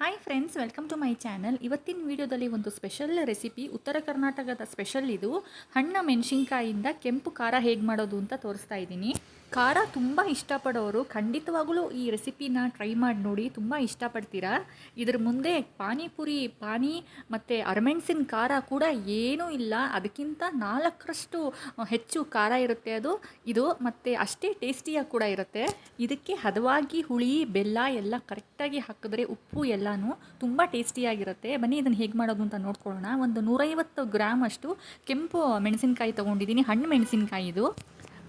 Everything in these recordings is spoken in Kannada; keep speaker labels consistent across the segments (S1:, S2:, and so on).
S1: Hi friends welcome to my channel ಇವತ್ತಿನ ವಿಡಿಯೋದಲ್ಲಿ ಒಂದು ಸ್ಪೆಷಲ್ ರೆಸಿಪಿ ಉತ್ತರ ಕರ್ನಾಟಕದ ಸ್ಪೆಷಲ್ ಇದು. ಹಣ್ಣ ಮೆಣಸಿನ್ಕಾಯಿಂದ ಕೆಂಪು ಖಾರ ಹೇಗೆ ಮಾಡೋದು ಅಂತ ತೋರಿಸ್ತಾ ಇದ್ದೀನಿ. ಖಾರ ತುಂಬ ಇಷ್ಟಪಡೋರು ಖಂಡಿತವಾಗಲೂ ಈ ರೆಸಿಪಿನ ಟ್ರೈ ಮಾಡಿ ನೋಡಿ ತುಂಬ ಇಷ್ಟಪಡ್ತೀರಾ? ಇದ್ರ ಮುಂದೆ ಪಾನಿಪುರಿ, ಪಾನಿ ಮತ್ತು ಅರಮೆಣಸಿನ ಖಾರ ಕೂಡ ಏನೂ ಇಲ್ಲ. ಅದಕ್ಕಿಂತ ನಾಲ್ಕರಷ್ಟು ಹೆಚ್ಚು ಖಾರ ಇರುತ್ತೆ ಅದು. ಇದು ಮತ್ತು ಅಷ್ಟೇ ಟೇಸ್ಟಿಯಾಗಿ ಕೂಡ ಇರುತ್ತೆ. ಇದಕ್ಕೆ ಹದವಾಗಿ ಹುಳಿ, ಬೆಲ್ಲ ಎಲ್ಲ ಕರೆಕ್ಟಾಗಿ ಹಾಕಿದ್ರೆ ಉಪ್ಪು ಎಲ್ಲನೂ ತುಂಬ ಟೇಸ್ಟಿಯಾಗಿರುತ್ತೆ. ಬನ್ನಿ ಇದನ್ನು ಹೇಗೆ ಮಾಡೋದು ಅಂತ ನೋಡ್ಕೊಳ್ಳೋಣ. ಒಂದು ನೂರೈವತ್ತು ಗ್ರಾಮ್ ಅಷ್ಟು ಕೆಂಪು ಮೆಣಸಿನಕಾಯಿ ತೊಗೊಂಡಿದ್ದೀನಿ. ಹಣ್ಣು ಮೆಣಸಿನಕಾಯಿ ಇದು.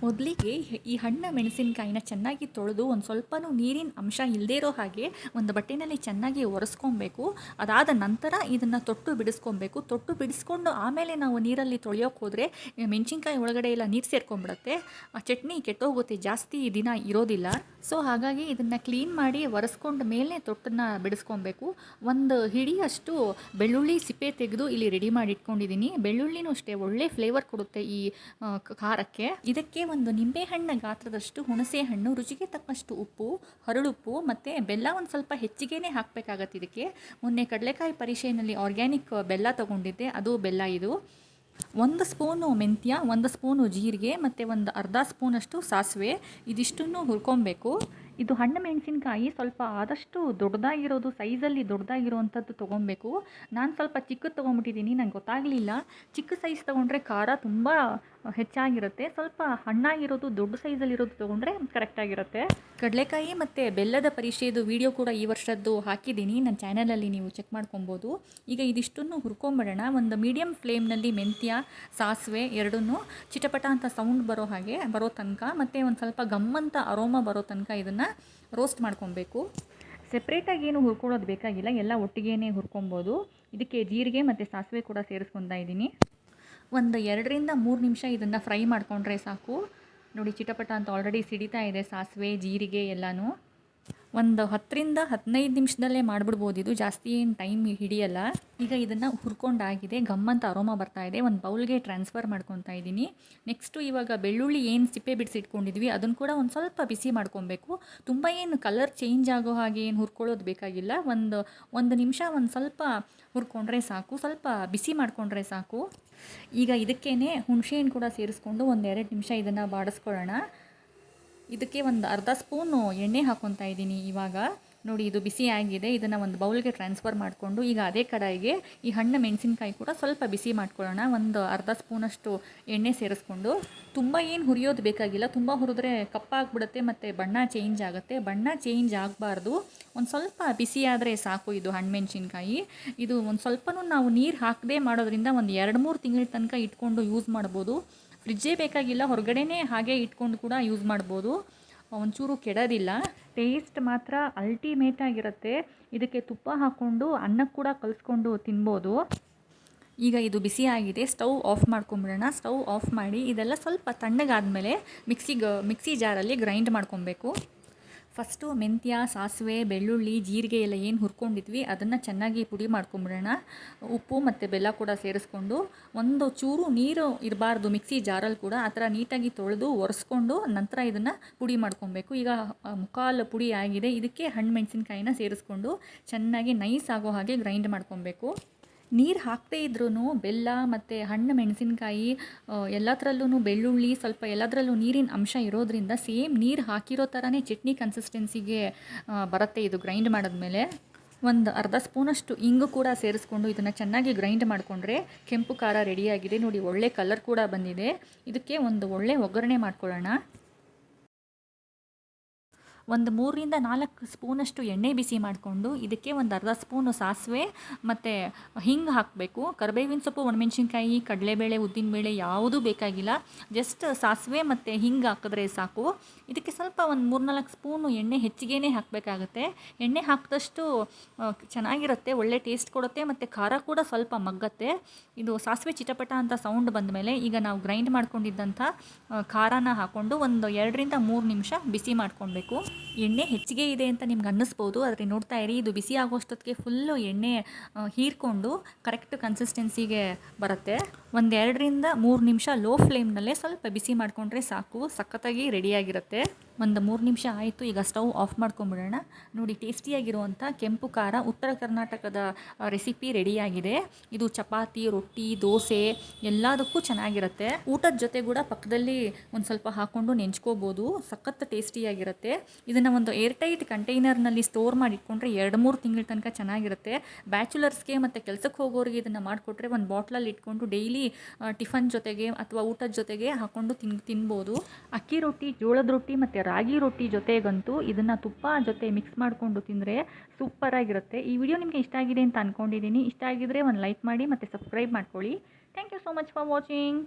S1: ಮೊದಲಿಗೆ ಈ ಹಣ್ಣು ಮೆಣಸಿನಕಾಯಿನ ಚೆನ್ನಾಗಿ ತೊಳೆದು ಒಂದು ಸ್ವಲ್ಪನೂ ನೀರಿನ ಅಂಶ ಇಲ್ಲದೇ ಇರೋ ಹಾಗೆ ಒಂದು ಬಟ್ಟೆನಲ್ಲಿ ಚೆನ್ನಾಗಿ ಒರೆಸ್ಕೊಬೇಕು. ಅದಾದ ನಂತರ ಇದನ್ನು ತೊಟ್ಟು ಬಿಡಿಸ್ಕೊಬೇಕು. ತೊಟ್ಟು ಬಿಡಿಸ್ಕೊಂಡು ಆಮೇಲೆ ನಾವು ನೀರಲ್ಲಿ ತೊಳೆಯೋಕೆ ಹೋದರೆ ಮೆಣಸಿನ್ಕಾಯಿ ಒಳಗಡೆ ಎಲ್ಲ ನೀರು ಸೇರ್ಕೊಂಡ್ಬಿಡುತ್ತೆ. ಆ ಚಟ್ನಿ ಕೆಟ್ಟೋಗುತ್ತೆ, ಜಾಸ್ತಿ ದಿನ ಇರೋದಿಲ್ಲ. ಸೊ ಹಾಗಾಗಿ ಇದನ್ನು ಕ್ಲೀನ್ ಮಾಡಿ ಒರೆಸ್ಕೊಂಡು ಮೇಲೆ ತೊಟ್ಟನ್ನು ಬಿಡಿಸ್ಕೊಬೇಕು. ಒಂದು ಹಿಡಿಯಷ್ಟು ಬೆಳ್ಳುಳ್ಳಿ ಸಿಪ್ಪೆ ತೆಗೆದು ಇಲ್ಲಿ ರೆಡಿ ಮಾಡಿ ಇಟ್ಕೊಂಡಿದ್ದೀನಿ ಬೆಳ್ಳುಳ್ಳಿನೂ ಅಷ್ಟೇ ಒಳ್ಳೆ ಫ್ಲೇವರ್ ಕೊಡುತ್ತೆ ಈ ಖಾರಕ್ಕೆ. ಇದಕ್ಕೆ ಒಂದು ನಿಂಬೆಹಣ್ಣ ಗಾತ್ರದಷ್ಟು ಹುಣಸೆ ಹಣ್ಣು, ರುಚಿಗೆ ತಕ್ಕಷ್ಟು ಉಪ್ಪು, ಹರಳುಪ್ಪು ಮತ್ತು ಬೆಲ್ಲ ಒಂದು ಸ್ವಲ್ಪ ಹೆಚ್ಚಿಗೆನೇ ಹಾಕಬೇಕಾಗತ್ತೆ ಇದಕ್ಕೆ. ಮೊನ್ನೆ ಕಡಲೆಕಾಯಿ ಪರಿಷೆಯಲ್ಲಿ ಆರ್ಗ್ಯಾನಿಕ್ ಬೆಲ್ಲ ತಗೊಂಡಿದ್ದೆ, ಅದು ಬೆಲ್ಲ ಇದು. ಒಂದು ಸ್ಪೂನು ಮೆಂತ್ಯ, ಒಂದು ಸ್ಪೂನು ಜೀರಿಗೆ ಮತ್ತು ಒಂದು ಅರ್ಧ ಸ್ಪೂನಷ್ಟು ಸಾಸಿವೆ, ಇದಿಷ್ಟನ್ನು ಹುರ್ಕೊಬೇಕು. ಇದು ಹಣ್ಣು ಮೆಣಸಿನ್ಕಾಯಿ ಸ್ವಲ್ಪ ಆದಷ್ಟು ದೊಡ್ಡದಾಗಿರೋದು, ಸೈಜಲ್ಲಿ ದೊಡ್ಡದಾಗಿರುವಂಥದ್ದು ತೊಗೊಬೇಕು. ನಾನು ಸ್ವಲ್ಪ ಚಿಕ್ಕದು ತೊಗೊಂಬಿಟ್ಟಿದ್ದೀನಿ ನಂಗೆ ಗೊತ್ತಾಗಲಿಲ್ಲ. ಚಿಕ್ಕ ಸೈಜ್ ತೊಗೊಂಡ್ರೆ ಖಾರ ತುಂಬ ಹೆಚ್ಚಾಗಿರುತ್ತೆ. ಸ್ವಲ್ಪ ಹಣ್ಣಾಗಿರೋದು ದೊಡ್ಡ ಸೈಜಲ್ಲಿರೋದು ತೊಗೊಂಡ್ರೆ ಕರೆಕ್ಟಾಗಿರುತ್ತೆ. ಕಡಲೆಕಾಯಿ ಮತ್ತು ಬೆಲ್ಲದ ಪರೀಕ್ಷೆಯದು ವಿಡಿಯೋ ಕೂಡ ಈ ವರ್ಷದ್ದು ಹಾಕಿದ್ದೀನಿ. ನನ್ನ ಚಾನಲಲ್ಲಿ ನೀವು ಚೆಕ್ ಮಾಡ್ಕೊಬೋದು. ಈಗ ಇದಿಷ್ಟನ್ನು ಹುರ್ಕೊಂಬಿಡೋಣ. ಒಂದು ಮೀಡಿಯಮ್ ಫ್ಲೇಮ್ನಲ್ಲಿ ಮೆಂತ್ಯ ಸಾಸಿವೆ ಎರಡನ್ನೂ ಚಿಟಪಟ ಅಂತ ಸೌಂಡ್ ಬರೋ ಹಾಗೆ ಬರೋ ತನಕ ಮತ್ತು ಒಂದು ಸ್ವಲ್ಪ ಗಮ್ಮಂತ ಅರೋಮ ಬರೋ ತನಕ ಇದನ್ನು ರೋಸ್ಟ್ ಮಾಡ್ಕೊಬೇಕು. ಸೆಪ್ರೇಟಾಗಿ ಏನು ಹುರ್ಕೊಳ್ಳೋದು ಬೇಕಾಗಿಲ್ಲ. ಎಲ್ಲ ಒಟ್ಟಿಗೆನೇ ಹುರ್ಕೊಬೋದು. ಇದಕ್ಕೆ ಜೀರಿಗೆ ಮತ್ತು ಸಾಸಿವೆ ಕೂಡ ಸೇರಿಸ್ಕೊತಾ ಇದ್ದೀನಿ. ಒಂದು ಎರಡರಿಂದ ಮೂರು ನಿಮಿಷ ಇದನ್ನು ಫ್ರೈ ಮಾಡಿಕೊಂಡ್ರೆ ಸಾಕು. ನೋಡಿ, ಚಿಟಪಟ ಅಂತ ಆಲ್ರೆಡಿ ಸಿಡಿತಾ ಇದೆ ಸಾಸಿವೆ, ಜೀರಿಗೆ ಎಲ್ಲನೂ. ಒಂದು ಹತ್ತರಿಂದ ಹದಿನೈದು ನಿಮಿಷದಲ್ಲೇ ಮಾಡಿಬಿಡ್ಬೋದು. ಇದು ಜಾಸ್ತಿ ಏನು ಟೈಮ್ ಹಿಡಿಯಲ್ಲ. ಈಗ ಇದನ್ನು ಹುರ್ಕೊಂಡಾಗಿದೆ. ಗಮ್ಮಂತ ಅರೋಮ ಬರ್ತಾ ಇದೆ. ಒಂದು ಬೌಲ್ಗೆ ಟ್ರಾನ್ಸ್ಫರ್ ಮಾಡ್ಕೊತಾ ಇದ್ದೀನಿ. ನೆಕ್ಸ್ಟು ಇವಾಗ ಬೆಳ್ಳುಳ್ಳಿ ಏನು ಸಿಪ್ಪೆ ಬಿಡಿಸಿಟ್ಕೊಂಡಿದ್ವಿ ಅದನ್ನು ಕೂಡ ಒಂದು ಸ್ವಲ್ಪ ಬಿಸಿ ಮಾಡ್ಕೊಬೇಕು. ತುಂಬ ಏನು ಕಲರ್ ಚೇಂಜ್ ಆಗೋ ಹಾಗೆ ಏನು ಹುರ್ಕೊಳ್ಳೋದು ಬೇಕಾಗಿಲ್ಲ. ಒಂದು ಒಂದು ನಿಮಿಷ ಒಂದು ಸ್ವಲ್ಪ ಹುರ್ಕೊಂಡ್ರೆ ಸಾಕು. ಸ್ವಲ್ಪ ಬಿಸಿ ಮಾಡಿಕೊಂಡ್ರೆ ಸಾಕು. ಈಗ ಇದಕ್ಕೇ ಹುಣಸೆಹಣ್ಣು ಕೂಡ ಸೇರಿಸ್ಕೊಂಡು ಒಂದೆರಡು ನಿಮಿಷ ಇದನ್ನು ಬಾಡಿಸ್ಕೊಳ್ಳೋಣ. ಇದಕ್ಕೆ ಒಂದು ಅರ್ಧ ಸ್ಪೂನು ಎಣ್ಣೆ ಹಾಕ್ಕೊತಾ ಇದ್ದೀನಿ ಇವಾಗ. ನೋಡಿ, ಇದು ಬಿಸಿ ಆಗಿದೆ ಇದನ್ನು ಒಂದು ಬೌಲ್ಗೆ ಟ್ರಾನ್ಸ್ಫರ್ ಮಾಡಿಕೊಂಡು ಈಗ ಅದೇ ಕಡಾಯಿಗೆ ಈ ಹಣ್ಣು ಮೆಣಸಿನ್ಕಾಯಿ ಕೂಡ ಸ್ವಲ್ಪ ಬಿಸಿ ಮಾಡ್ಕೊಳ್ಳೋಣ. ಒಂದು ಅರ್ಧ ಸ್ಪೂನಷ್ಟು ಎಣ್ಣೆ ಸೇರಿಸ್ಕೊಂಡು. ತುಂಬ ಏನು ಹುರಿಯೋದು ಬೇಕಾಗಿಲ್ಲ. ತುಂಬ ಹುರಿದ್ರೆ ಕಪ್ಪಾಗ್ಬಿಡುತ್ತೆ ಮತ್ತು ಬಣ್ಣ ಚೇಂಜ್ ಆಗುತ್ತೆ. ಬಣ್ಣ ಚೇಂಜ್ ಆಗಬಾರ್ದು. ಒಂದು ಸ್ವಲ್ಪ ಬಿಸಿ ಆದರೆ ಸಾಕು ಇದು ಹಣ್ಣು ಮೆಣಸಿನ್ಕಾಯಿ. ಇದು ಒಂದು ಸ್ವಲ್ಪನೂ ನಾವು ನೀರು ಹಾಕದೇ ಮಾಡೋದ್ರಿಂದ ಒಂದು ಎರಡು ಮೂರು ತಿಂಗಳ ತನಕ ಇಟ್ಕೊಂಡು ಯೂಸ್ ಮಾಡ್ಬೋದು. ಫ್ರಿಜ್ಜೇ ಬೇಕಾಗಿಲ್ಲ, ಹೊರಗಡೆನೇ ಹಾಗೆ ಇಟ್ಕೊಂಡು ಕೂಡ ಯೂಸ್ ಮಾಡ್ಬೋದು. ಒಂಚೂರು ಕೆಡೋದಿಲ್ಲ. ಟೇಸ್ಟ್ ಮಾತ್ರ ಅಲ್ಟಿಮೇಟ್ ಆಗಿರುತ್ತೆ. ಇದಕ್ಕೆ ತುಪ್ಪ ಹಾಕ್ಕೊಂಡು ಅನ್ನಕ್ಕೆ ಕೂಡ ಕಲಿಸ್ಕೊಂಡು ತಿನ್ಬೋದು. ಈಗ ಇದು ಬಿಸಿ ಆಗಿದೆ. ಸ್ಟವ್ ಆಫ್ ಮಾಡ್ಕೊಂಬಿಡೋಣ. ಸ್ಟವ್ ಆಫ್ ಮಾಡಿ, ಇದೆಲ್ಲ ಸ್ವಲ್ಪ ತಣ್ಣಗಾದ ಮೇಲೆ ಮಿಕ್ಸಿಗೆ, ಮಿಕ್ಸಿ ಜಾರಲ್ಲಿ ಗ್ರೈಂಡ್ ಮಾಡ್ಕೊಬೇಕು. ಫಸ್ಟು ಮೆಂತ್ಯ, ಸಾಸಿವೆ, ಬೆಳ್ಳುಳ್ಳಿ, ಜೀರಿಗೆ ಎಲ್ಲ ಏನು ಹುರ್ಕೊಂಡಿದ್ವಿ, ಅದನ್ನು ಚೆನ್ನಾಗಿ ಪುಡಿ ಮಾಡ್ಕೊಂಬಿಡೋಣ. ಉಪ್ಪು ಮತ್ತು ಬೆಲ್ಲ ಕೂಡ ಸೇರಿಸ್ಕೊಂಡು ಒಂದು ಚೂರು ನೀರು ಇರಬಾರ್ದು, ಮಿಕ್ಸಿ ಜಾರಲ್ಲಿ ಕೂಡ ಆ ಥರ ನೀಟಾಗಿ ತೊಳೆದು ಒರೆಸ್ಕೊಂಡು ನಂತರ ಇದನ್ನು ಪುಡಿ ಮಾಡ್ಕೊಬೇಕು. ಈಗ ಮುಖಾಲು ಪುಡಿ ಆಗಿದೆ, ಇದಕ್ಕೆ ಹಣ್ಣು ಮೆಣಸಿನ್ಕಾಯಿನ ಸೇರಿಸ್ಕೊಂಡು ಚೆನ್ನಾಗಿ ನೈಸ್ ಆಗೋ ಹಾಗೆ ಗ್ರೈಂಡ್ ಮಾಡ್ಕೊಬೇಕು. ನೀರು ಹಾಕದೇ ಇದ್ರೂ ಬೆಲ್ಲ ಮತ್ತು ಹಣ್ಣು, ಮೆಣಸಿನ್ಕಾಯಿ ಎಲ್ಲದರಲ್ಲೂ ಬೆಳ್ಳುಳ್ಳಿ ಸ್ವಲ್ಪ ಎಲ್ಲದರಲ್ಲೂ ನೀರಿನ ಅಂಶ ಇರೋದ್ರಿಂದ ಸೇಮ್ ನೀರು ಹಾಕಿರೋ ಥರನೇ ಚಟ್ನಿ ಕನ್ಸಿಸ್ಟೆನ್ಸಿಗೆ ಬರುತ್ತೆ ಇದು ಗ್ರೈಂಡ್ ಮಾಡಿದ್ಮೇಲೆ. ಒಂದು ಅರ್ಧ ಸ್ಪೂನಷ್ಟು ಇಂಗು ಕೂಡ ಸೇರಿಸ್ಕೊಂಡು ಇದನ್ನು ಚೆನ್ನಾಗಿ ಗ್ರೈಂಡ್ ಮಾಡಿಕೊಂಡ್ರೆ ಕೆಂಪು ಖಾರ ರೆಡಿಯಾಗಿದೆ ನೋಡಿ, ಒಳ್ಳೆ ಕಲರ್ ಕೂಡ ಬಂದಿದೆ. ಇದಕ್ಕೆ ಒಂದು ಒಳ್ಳೆ ಒಗ್ಗರಣೆ ಮಾಡ್ಕೊಳ್ಳೋಣ. ಒಂದು ಮೂರರಿಂದ ನಾಲ್ಕು ಸ್ಪೂನಷ್ಟು ಎಣ್ಣೆ ಬಿಸಿ ಮಾಡಿಕೊಂಡು ಇದಕ್ಕೆ ಒಂದು ಅರ್ಧ ಸ್ಪೂನು ಸಾಸಿವೆ ಮತ್ತು ಹಿಂಗೆ ಹಾಕಬೇಕು. ಕರಿಬೇವಿನ ಸೊಪ್ಪು, ಒಣಮೆಣ್ಸಿನ್ಕಾಯಿ, ಕಡಲೆಬೇಳೆ, ಉದ್ದಿನಬೇಳೆ ಯಾವುದೂ ಬೇಕಾಗಿಲ್ಲ. ಜಸ್ಟ್ ಸಾಸಿವೆ ಮತ್ತು ಹಿಂಗೆ ಹಾಕಿದ್ರೆ ಸಾಕು. ಇದಕ್ಕೆ ಸ್ವಲ್ಪ ಒಂದು ಮೂರ್ನಾಲ್ಕು ಸ್ಪೂನು ಎಣ್ಣೆ ಹೆಚ್ಚಿಗೆನೇ ಹಾಕಬೇಕಾಗತ್ತೆ. ಎಣ್ಣೆ ಹಾಕಿದಷ್ಟು ಚೆನ್ನಾಗಿರುತ್ತೆ, ಒಳ್ಳೆ ಟೇಸ್ಟ್ ಕೊಡುತ್ತೆ ಮತ್ತು ಖಾರ ಕೂಡ ಸ್ವಲ್ಪ ಮಗ್ಗತ್ತೆ. ಇದು ಸಾಸಿವೆ ಚಿಟಪಟ ಅಂತ ಸೌಂಡ್ ಬಂದಮೇಲೆ ಈಗ ನಾವು ಗ್ರೈಂಡ್ ಮಾಡ್ಕೊಂಡಿದ್ದಂಥ ಖಾರನ ಹಾಕ್ಕೊಂಡು ಒಂದು ಎರಡರಿಂದ ಮೂರು ನಿಮಿಷ ಬಿಸಿ ಮಾಡ್ಕೊಳ್ಬೇಕು. ಎಣ್ಣೆ ಹೆಚ್ಚಿಗೆ ಇದೆ ಅಂತ ನಿಮ್ಗೆ ಅನ್ನಿಸ್ಬೋದು, ಆದರೆ ನೋಡ್ತಾ ಇರಿ, ಇದು ಬಿಸಿ ಆಗೋಷ್ಟೊತ್ತಿಗೆ ಫುಲ್ಲು ಎಣ್ಣೆ ಹೀರ್ಕೊಂಡು ಕರೆಕ್ಟ್ ಕನ್ಸಿಸ್ಟೆನ್ಸಿಗೆ ಬರುತ್ತೆ. ಒಂದು ಎರಡರಿಂದ ಮೂರು ನಿಮಿಷ ಲೋ ಫ್ಲೇಮ್ನಲ್ಲೇ ಸ್ವಲ್ಪ ಬಿಸಿ ಮಾಡಿಕೊಂಡ್ರೆ ಸಾಕು, ಸಖತ್ತಾಗಿ ರೆಡಿಯಾಗಿರುತ್ತೆ ಒಂದು ಮೂರು ನಿಮಿಷ ಆಯಿತು, ಈಗ ಸ್ಟವ್ ಆಫ್ ಮಾಡ್ಕೊಂಬಿಡೋಣ. ನೋಡಿ, ಟೇಸ್ಟಿಯಾಗಿರುವಂಥ ಕೆಂಪು ಖಾರ ಉತ್ತರ ಕರ್ನಾಟಕದ ರೆಸಿಪಿ ರೆಡಿಯಾಗಿದೆ. ಇದು ಚಪಾತಿ, ರೊಟ್ಟಿ, ದೋಸೆ ಎಲ್ಲದಕ್ಕೂ ಚೆನ್ನಾಗಿರುತ್ತೆ. ಊಟದ ಜೊತೆ ಕೂಡ ಪಕ್ಕದಲ್ಲಿ ಒಂದು ಸ್ವಲ್ಪ ಹಾಕ್ಕೊಂಡು ನೆಂಚ್ಕೋಬೋದು. ಸಖತ್ ಟೇಸ್ಟಿಯಾಗಿರುತ್ತೆ. ಇದನ್ನು ಒಂದು ಏರ್ಟೈಟ್ ಕಂಟೈನರ್ನಲ್ಲಿ ಸ್ಟೋರ್ ಮಾಡಿ ಇಟ್ಕೊಂಡ್ರೆ ಎರಡು ಮೂರು ತಿಂಗಳ ತನಕ ಚೆನ್ನಾಗಿರುತ್ತೆ. ಬ್ಯಾಚುಲರ್ಸ್ಗೆ ಮತ್ತು ಕೆಲಸಕ್ಕೆ ಹೋಗೋರಿಗೆ ಇದನ್ನು ಮಾಡಿಕೊಟ್ರೆ ಒಂದು ಬಾಟ್ಲಲ್ಲಿ ಇಟ್ಕೊಂಡು ಡೈಲಿ ಟಿಫನ್ ಜೊತೆಗೆ ಅಥವಾ ಊಟದ ಜೊತೆಗೆ ಹಾಕ್ಕೊಂಡು ತಿನ್, ತಿನ್ಬೋದು. ಅಕ್ಕಿ ರೊಟ್ಟಿ, ಜೋಳದ ರೊಟ್ಟಿ ಮತ್ತು ರಾಗಿ ರೊಟ್ಟಿ ಜೊತೆಗಂತೂ ಇದನ್ನು ತುಪ್ಪ ಜೊತೆ ಮಿಕ್ಸ್ ಮಾಡಿಕೊಂಡು ತಿಂದರೆ ಸೂಪರಾಗಿರುತ್ತೆ ಈ ವಿಡಿಯೋ ನಿಮಗೆ ಇಷ್ಟ ಆಗಿದೆ ಅಂತ ಅಂದ್ಕೊಂಡಿದ್ದೀನಿ ಇಷ್ಟ ಆಗಿದ್ದರೆ ಒಂದು ಲೈಕ್ ಮಾಡಿ ಮತ್ತು ಸಬ್ಸ್ಕ್ರೈಬ್ ಮಾಡ್ಕೊಳ್ಳಿ. Thank you so much for watching